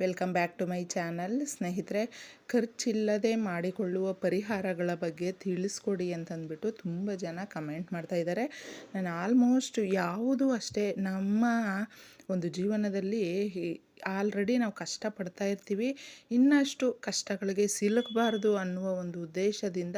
Welcome back to my channel. ಸ್ನೇಹಿತರೆ, ಖರ್ಚಿಲ್ಲದೆ ಮಾಡಿಕೊಳ್ಳುವ ಪರಿಹಾರಗಳ ಬಗ್ಗೆ ತಿಳಿಸ್ಕೊಡಿ ಅಂತಂದ್ಬಿಟ್ಟು ತುಂಬ ಜನ ಕಮೆಂಟ್ ಮಾಡ್ತಾ ಇದ್ದಾರೆ. ನಾನು ಆಲ್ಮೋಸ್ಟ್ ಯಾವುದು ಅಷ್ಟೇ ನಮ್ಮ ಒಂದು ಜೀವನದಲ್ಲಿ ಆಲ್ರೆಡಿ ನಾವು ಕಷ್ಟಪಡ್ತಾ ಇರ್ತೀವಿ. ಇನ್ನಷ್ಟು ಕಷ್ಟಗಳಿಗೆ ಸಿಲುಕಬಾರ್ದು ಅನ್ನುವ ಒಂದು ಉದ್ದೇಶದಿಂದ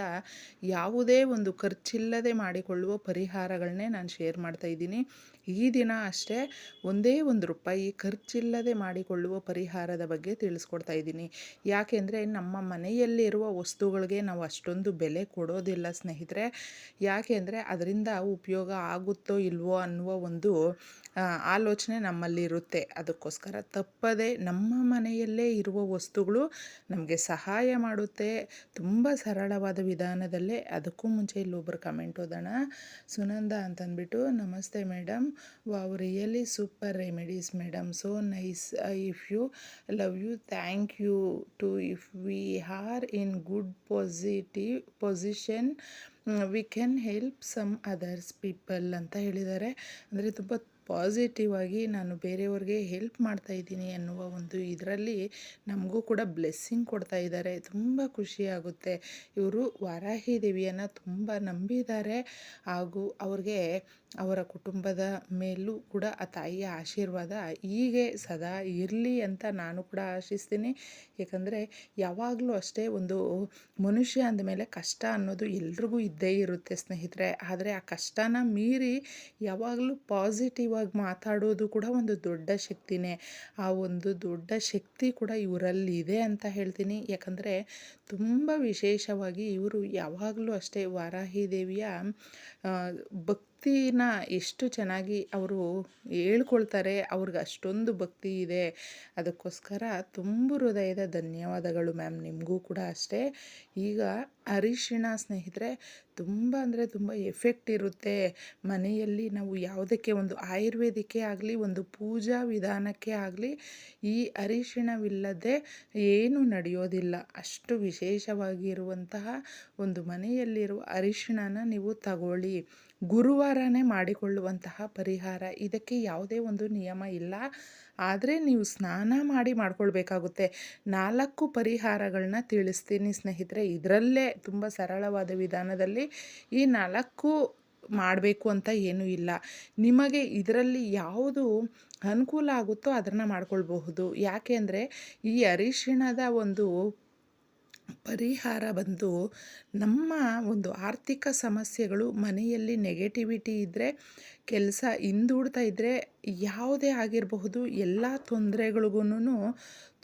ಯಾವುದೇ ಒಂದು ಖರ್ಚಿಲ್ಲದೆ ಮಾಡಿಕೊಳ್ಳುವ ಪರಿಹಾರಗಳನ್ನೇ ನಾನು ಶೇರ್ ಮಾಡ್ತಾ ಇದ್ದೀನಿ. ಈ ದಿನ ಅಷ್ಟೇ ಒಂದೇ ಒಂದು ರೂಪಾಯಿ ಖರ್ಚಿಲ್ಲದೆ ಮಾಡಿಕೊಳ್ಳುವ ಪರಿಹಾರದ ಬಗ್ಗೆ ತಿಳಿಸ್ಕೊಡ್ತಾ ಇದ್ದೀನಿ. ಯಾಕೆಂದರೆ ನಮ್ಮ ಮನೆಯಲ್ಲಿರುವ ವಸ್ತುಗಳಿಗೆ ನಾವು ಅಷ್ಟೊಂದು ಬೆಲೆ ಕೊಡೋದಿಲ್ಲ ಸ್ನೇಹಿತರೆ. ಯಾಕೆಂದರೆ ಅದರಿಂದ ಉಪಯೋಗ ಆಗುತ್ತೋ ಇಲ್ವೋ ಅನ್ನುವ ಒಂದು ಆಲೋಚನೆ ನಮ್ಮಲ್ಲಿರುತ್ತೆ. ಅದಕ್ಕೋಸ್ಕರ ತಪ್ಪದೆ ನಮ್ಮ ಮನೆಯಲ್ಲೇ ಇರುವ ವಸ್ತುಗಳು ನಮಗೆ ಸಹಾಯ ಮಾಡುತ್ತೆ. ತುಂಬ ಸರಳವಾದ ವಿಧಾನದಲ್ಲೇ. ಅದಕ್ಕೂ ಮುಂಚೆ ಇಲ್ಲೊಬ್ಬರು ಕಮೆಂಟ್ ಓದೋಣ. ಸುನಂದ ಅಂತಂದ್ಬಿಟ್ಟು, ನಮಸ್ತೆ madam wow really super remedies madam so nice if you love you thank you too if we are in good positive position we can help some others people ಅಂತ ಹೇಳಿದ್ದಾರೆ. ಅಂದರೆ ತುಂಬ ಪಾಸಿಟಿವ್ ಆಗಿ ನಾನು ಬೇರೆಯವ್ರಿಗೆ ಹೆಲ್ಪ್ ಮಾಡ್ತಾ ಇದ್ದೀನಿ ಅನ್ನುವ ಒಂದು ಇದರಲ್ಲಿ ನಮಗೂ ಕೂಡ ಬ್ಲೆಸ್ಸಿಂಗ್ ಕೊಡ್ತಾ ಇದ್ದಾರೆ. ತುಂಬ ಖುಷಿಯಾಗುತ್ತೆ ಇವರು ವಾರಾಹಿ ದೇವಿಯನ್ನು ತುಂಬ ನಂಬಿದ್ದಾರೆ. ಹಾಗೂ ಅವ್ರಿಗೆ ಅವರ ಕುಟುಂಬದ ಮೇಲೂ ಕೂಡ ಆ ತಾಯಿಯ ಆಶೀರ್ವಾದ ಹೀಗೆ ಸದಾ ಇರಲಿ ಅಂತ ನಾನು ಕೂಡ ಆಶಿಸ್ತೀನಿ. ಏಕೆಂದರೆ ಯಾವಾಗಲೂ ಅಷ್ಟೇ ಒಂದು ಮನುಷ್ಯ ಅಂದಮೇಲೆ ಕಷ್ಟ ಅನ್ನೋದು ಎಲ್ರಿಗೂ ಇದ್ದೇ ಇರುತ್ತೆ ಸ್ನೇಹಿತರೆ. ಆದರೆ ಆ ಕಷ್ಟನ ಮೀರಿ ಯಾವಾಗಲೂ ಪಾಸಿಟಿವ್ ಆಗಿ ಮಾತಾಡೋದು ಕೂಡ ಒಂದು ದೊಡ್ಡ ಶಕ್ತಿನೇ. ಆ ಒಂದು ದೊಡ್ಡ ಶಕ್ತಿ ಕೂಡ ಇವರಲ್ಲಿ ಇದೆ ಅಂತ ಹೇಳ್ತೀನಿ. ಯಾಕಂದರೆ ತುಂಬ ವಿಶೇಷವಾಗಿ ಇವರು ಯಾವಾಗಲೂ ಅಷ್ಟೇ ವಾರಾಹಿ ದೇವಿಯ ಭಕ್ತಿನ ಎಷ್ಟು ಚೆನ್ನಾಗಿ ಅವರು ಹೇಳ್ಕೊಳ್ತಾರೆ, ಅವ್ರಿಗೆ ಅಷ್ಟೊಂದು ಭಕ್ತಿ ಇದೆ. ಅದಕ್ಕೋಸ್ಕರ ತುಂಬ ಹೃದಯದ ಧನ್ಯವಾದಗಳು ಮ್ಯಾಮ್, ನಿಮಗೂ ಕೂಡ ಅಷ್ಟೇ. ಈಗ ಅರಿಶಿಣ ಸ್ನೇಹಿತರೆ ತುಂಬ ಅಂದರೆ ತುಂಬ ಎಫೆಕ್ಟ್ ಇರುತ್ತೆ. ಮನೆಯಲ್ಲಿ ನಾವು ಯಾವುದಕ್ಕೆ ಒಂದು ಆಯುರ್ವೇದಿಕ್ಕೆ ಆಗಲಿ, ಒಂದು ಪೂಜಾ ವಿಧಾನಕ್ಕೆ ಆಗಲಿ, ಈ ಅರಿಶಿಣವಿಲ್ಲದೆ ಏನೂ ನಡೆಯೋದಿಲ್ಲ. ಅಷ್ಟು ವಿಶೇಷವಾಗಿರುವಂತಹ ಒಂದು ಮನೆಯಲ್ಲಿರುವ ಅರಿಶಿಣನ ನೀವು ತಗೊಳ್ಳಿ. ಗುರುವಾರನೇ ಮಾಡಿಕೊಳ್ಳುವಂತಹ ಪರಿಹಾರ. ಇದಕ್ಕೆ ಯಾವುದೇ ಒಂದು ನಿಯಮ ಇಲ್ಲ. ಆದರೆ ನೀವು ಸ್ನಾನ ಮಾಡಿ ಮಾಡ್ಕೊಳ್ಬೇಕಾಗುತ್ತೆ. ನಾಲ್ಕು ಪರಿಹಾರಗಳನ್ನ ತಿಳಿಸ್ತೀನಿ ಸ್ನೇಹಿತರೆ. ಇದರಲ್ಲೇ ತುಂಬ ಸರಳವಾದ ವಿಧಾನದಲ್ಲಿ ಈ ನಾಲ್ಕು ಮಾಡಬೇಕು ಅಂತ ಏನೂ ಇಲ್ಲ. ನಿಮಗೆ ಇದರಲ್ಲಿ ಯಾವುದು ಅನುಕೂಲ ಆಗುತ್ತೋ ಅದನ್ನು ಮಾಡ್ಕೊಳ್ಬಹುದು. ಯಾಕೆ ಅಂದರೆ ಈ ಅರಿಶಿಣದ ಒಂದು ಪರಿಹಾರ ಬಂದು ನಮ್ಮ ಒಂದು ಆರ್ಥಿಕ ಸಮಸ್ಯೆಗಳು ಮನೆಯಲ್ಲಿ ನೆಗೆಟಿವಿಟಿ ಇದ್ದರೆ ಕೆಲಸ ಹಿಂದೂಡ್ತಾ ಇದ್ದರೆ ಯಾವುದೇ ಆಗಿರಬಹುದು, ಎಲ್ಲ ತೊಂದರೆಗಳಿಗೂ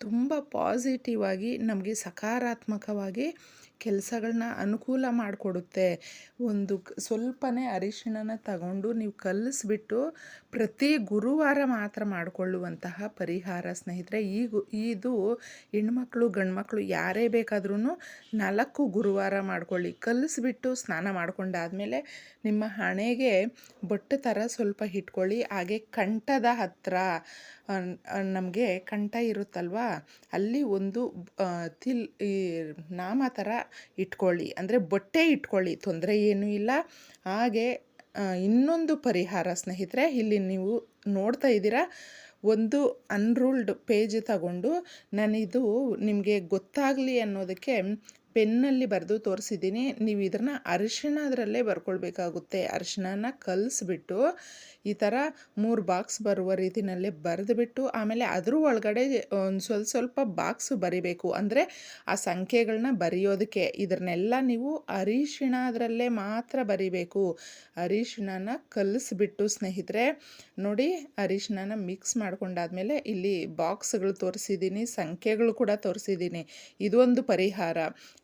ತುಂಬ ಪಾಸಿಟಿವ್ ಆಗಿ ನಮಗೆ ಸಕಾರಾತ್ಮಕವಾಗಿ ಕೆಲಸಗಳನ್ನ ಅನುಕೂಲ ಮಾಡಿಕೊಡುತ್ತೆ. ಒಂದು ಸ್ವಲ್ಪನೇ ಅರಿಶಿಣನ ತಗೊಂಡು ನೀವು ಕಲಿಸ್ಬಿಟ್ಟು ಪ್ರತಿ ಗುರುವಾರ ಮಾತ್ರ ಮಾಡಿಕೊಳ್ಳುವಂತಹ ಪರಿಹಾರ ಸ್ನೇಹಿತರೆ. ಈಗ ಇದು ಹೆಣ್ಮಕ್ಳು, ಗಂಡ್ಮಕ್ಳು ಯಾರೇ ಬೇಕಾದ್ರೂ ನಾಲ್ಕು ಗುರುವಾರ ಮಾಡ್ಕೊಳ್ಳಿ. ಕಲಿಸ್ಬಿಟ್ಟು ಸ್ನಾನ ಮಾಡಿಕೊಂಡಾದಮೇಲೆ ನಿಮ್ಮ ಹಣೆಗೆ ಬೊಟ್ಟು ಥರ ಸ್ವಲ್ಪ ಇಟ್ಕೊಳ್ಳಿ. ಹಾಗೆ ಕಂಠದ ಹತ್ತಿರ ನಮಗೆ ಕಂಠ ಇರುತ್ತಲ್ವ? ಅಲ್ಲಿ ಒಂದು ತಿಲ್, ಈ ನಾಮ ಥರ ಇಟ್ಕೊಳ್ಳಿ. ಅಂದರೆ ಬಟ್ಟೆ ಇಟ್ಕೊಳ್ಳಿ, ತೊಂದರೆ ಏನೂ ಇಲ್ಲ. ಹಾಗೆ ಇನ್ನೊಂದು ಪರಿಹಾರ ಸ್ನೇಹಿತರೆ, ಇಲ್ಲಿ ನೀವು ನೋಡ್ತಾ ಇದ್ದೀರಾ, ಒಂದು ಅನ್ರೂಲ್ಡ್ ಪೇಜ್ ತಗೊಂಡು, ನಾನಿದು ನಿಮಗೆ ಗೊತ್ತಾಗಲಿ ಅನ್ನೋದಕ್ಕೆ ಪೆನ್ನಲ್ಲಿ ಬರೆದು ತೋರಿಸಿದ್ದೀನಿ. ನೀವು ಇದನ್ನು ಅರಿಶಿಣದ್ರಲ್ಲೇ ಬರ್ಕೊಳ್ಬೇಕಾಗುತ್ತೆ. ಅರಿಶಿಣನ ಕಲಿಸ್ಬಿಟ್ಟು ಈ ಥರ ಮೂರು ಬಾಕ್ಸ್ ಬರುವ ರೀತಿಯಲ್ಲೇ ಬರೆದುಬಿಟ್ಟು ಆಮೇಲೆ ಅದ್ರ ಒಳಗಡೆ ಒಂದು ಸ್ವಲ್ಪ ಸ್ವಲ್ಪ ಬಾಕ್ಸ್ ಬರಿಬೇಕು. ಅಂದರೆ ಆ ಸಂಖ್ಯೆಗಳನ್ನ ಬರೆಯೋದಕ್ಕೆ. ಇದನ್ನೆಲ್ಲ ನೀವು ಅರಿಶಿಣ ಅದರಲ್ಲೇ ಮಾತ್ರ ಬರಿಬೇಕು. ಅರಿಶಿಣನ ಕಲಿಸ್ಬಿಟ್ಟು ಸ್ನೇಹಿತರೆ, ನೋಡಿ ಅರಿಶಿಣನ ಮಿಕ್ಸ್ ಮಾಡ್ಕೊಂಡಾದಮೇಲೆ ಇಲ್ಲಿ ಬಾಕ್ಸ್ಗಳು ತೋರಿಸಿದ್ದೀನಿ, ಸಂಖ್ಯೆಗಳು ಕೂಡ ತೋರಿಸಿದ್ದೀನಿ. ಇದೊಂದು ಪರಿಹಾರ.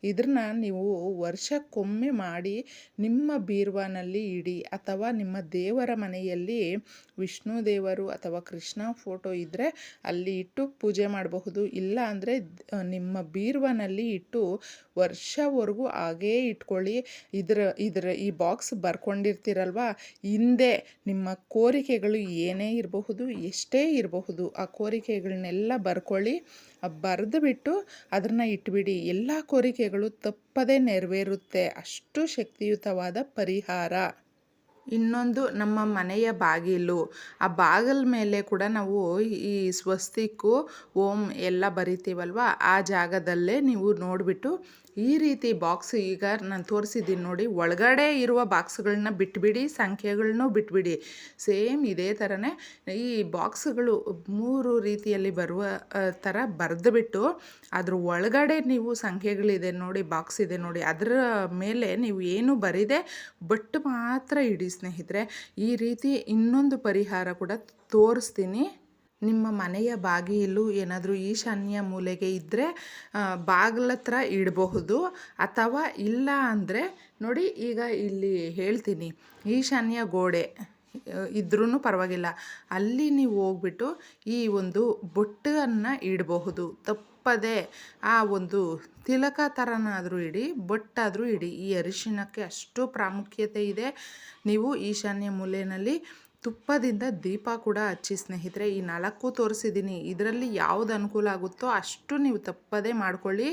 ಇದನ್ನ ನೀವು ವರ್ಷಕ್ಕೊಮ್ಮೆ ಮಾಡಿ ನಿಮ್ಮ ಬೀರ್ವಾನಲ್ಲಿ ಇಡಿ ಅಥವಾ ನಿಮ್ಮ ದೇವರ ಮನೆಯಲ್ಲಿ ವಿಷ್ಣು ದೇವರು ಅಥವಾ ಕೃಷ್ಣ ಫೋಟೋ ಇದ್ದರೆ ಅಲ್ಲಿ ಇಟ್ಟು ಪೂಜೆ ಮಾಡಬಹುದು. ಇಲ್ಲ ಅಂದರೆ ನಿಮ್ಮ ಬೀರ್ವಾನಲ್ಲಿ ಇಟ್ಟು ವರ್ಷವರೆಗೂ ಹಾಗೇ ಇಟ್ಕೊಳ್ಳಿ. ಇದರ ಇದರ ಈ ಬಾಕ್ಸ್ ಬರ್ಕೊಂಡಿರ್ತೀರಲ್ವ? ಹಿಂದೆ ನಿಮ್ಮ ಕೋರಿಕೆಗಳು ಏನೇ ಇರಬಹುದು, ಎಷ್ಟೇ ಇರಬಹುದು, ಆ ಕೋರಿಕೆಗಳನ್ನೆಲ್ಲ ಬರ್ಕೊಳ್ಳಿ. ಬರೆದು ಬಿಟ್ಟು ಅದನ್ನು ಇಟ್ಬಿಡಿ. ಎಲ್ಲ ಕೋರಿಕೆಗಳು ತಪ್ಪದೇ ನೆರವೇರುತ್ತೆ. ಅಷ್ಟು ಶಕ್ತಿಯುತವಾದ ಪರಿಹಾರ. ಇನ್ನೊಂದು ನಮ್ಮ ಮನೆಯ ಬಾಗಿಲು. ಆ ಬಾಗಿಲ ಮೇಲೆ ಕೂಡ ನಾವು ಈ ಸ್ವಸ್ತಿಕ್ಕು, ಓಂ ಎಲ್ಲ ಬರಿತೀವಲ್ವ? ಆ ಜಾಗದಲ್ಲೇ ನೀವು ನೋಡಿಬಿಟ್ಟು ಈ ರೀತಿ ಬಾಕ್ಸ್ ಈಗ ನಾನು ತೋರಿಸಿದ್ದೀನಿ ನೋಡಿ, ಒಳಗಡೆ ಇರುವ ಬಾಕ್ಸ್ಗಳನ್ನ ಬಿಟ್ಬಿಡಿ ಸಂಖ್ಯೆಗಳನ್ನೂ ಬಿಟ್ಬಿಡಿ. ಸೇಮ್ ಇದೇ ಥರನೇ ಈ ಬಾಕ್ಸ್ಗಳು ಮೂರು ರೀತಿಯಲ್ಲಿ ಬರುವ ಥರ ಬರೆದುಬಿಟ್ಟು ಅದ್ರ ಒಳಗಡೆ ನೀವು ಸಂಖ್ಯೆಗಳಿದೆ ನೋಡಿ ಬಾಕ್ಸ್ ಇದೆ ನೋಡಿ, ಅದರ ಮೇಲೆ ನೀವು ಏನು ಬರಿದೆ, ಬಟ್ ಮಾತ್ರ ಇಡಿ. ಸ್ನೇಹಿತರೆ, ಈ ರೀತಿ ಇನ್ನೊಂದು ಪರಿಹಾರ ಕೂಡ ತೋರಿಸ್ತೀನಿ. ನಿಮ್ಮ ಮನೆಯ ಬಾಗಿಲು ಏನಾದರೂ ಈಶಾನ್ಯ ಮೂಲೆಗೆ ಇದ್ದರೆ ಬಾಗಿಲತ್ರ ಇಡಬಹುದು. ಅಥವಾ ಇಲ್ಲ ಅಂದರೆ ನೋಡಿ, ಈಗ ಇಲ್ಲಿ ಹೇಳ್ತೀನಿ. ಈಶಾನ್ಯ ಗೋಡೆ. ಇದ್ರೂ ಪರವಾಗಿಲ್ಲ. ಅಲ್ಲಿ ನೀವು ಹೋಗ್ಬಿಟ್ಟು ಈ ಒಂದು ಬೊಟ್ಟನ್ನು ಇಡಬಹುದು. ತಪ್ಪದೆ ಆ ಒಂದು ತಿಲಕ ಥರನಾದರೂ ಇಡಿ, ಬೊಟ್ಟಾದರೂ ಇಡಿ. ಈ ಅರಿಶಿಣಕ್ಕೆ ಅಷ್ಟು ಪ್ರಾಮುಖ್ಯತೆ ಇದೆ. ನೀವು ಈಶಾನ್ಯ ಮೂಲೆಯಲ್ಲಿ ತುಪ್ಪದಿಂದ ದೀಪ ಕೂಡ ಹಚ್ಚಿ ಸ್ನೇಹಿತರೆ, ಈ ನಾಲ್ಕು ತೋರಿಸಿದ್ದೀನಿ. ಇದರಲ್ಲಿ ಯಾವುದು ಅನುಕೂಲ ಆಗುತ್ತೋ ಅಷ್ಟು ನೀವು ತಪ್ಪದೇ ಮಾಡ್ಕೊಳ್ಳಿ.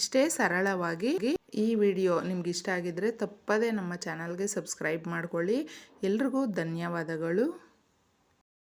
ಇಷ್ಟೇ ಸರಳವಾಗಿ ಈ ವಿಡಿಯೋ ನಿಮ್ಗೆ ಇಷ್ಟ ಆಗಿದ್ದರೆ ತಪ್ಪದೇ ನಮ್ಮ ಚಾನಲ್ಗೆ ಸಬ್ಸ್ಕ್ರೈಬ್ ಮಾಡ್ಕೊಳ್ಳಿ. ಎಲ್ರಿಗೂ ಧನ್ಯವಾದಗಳು.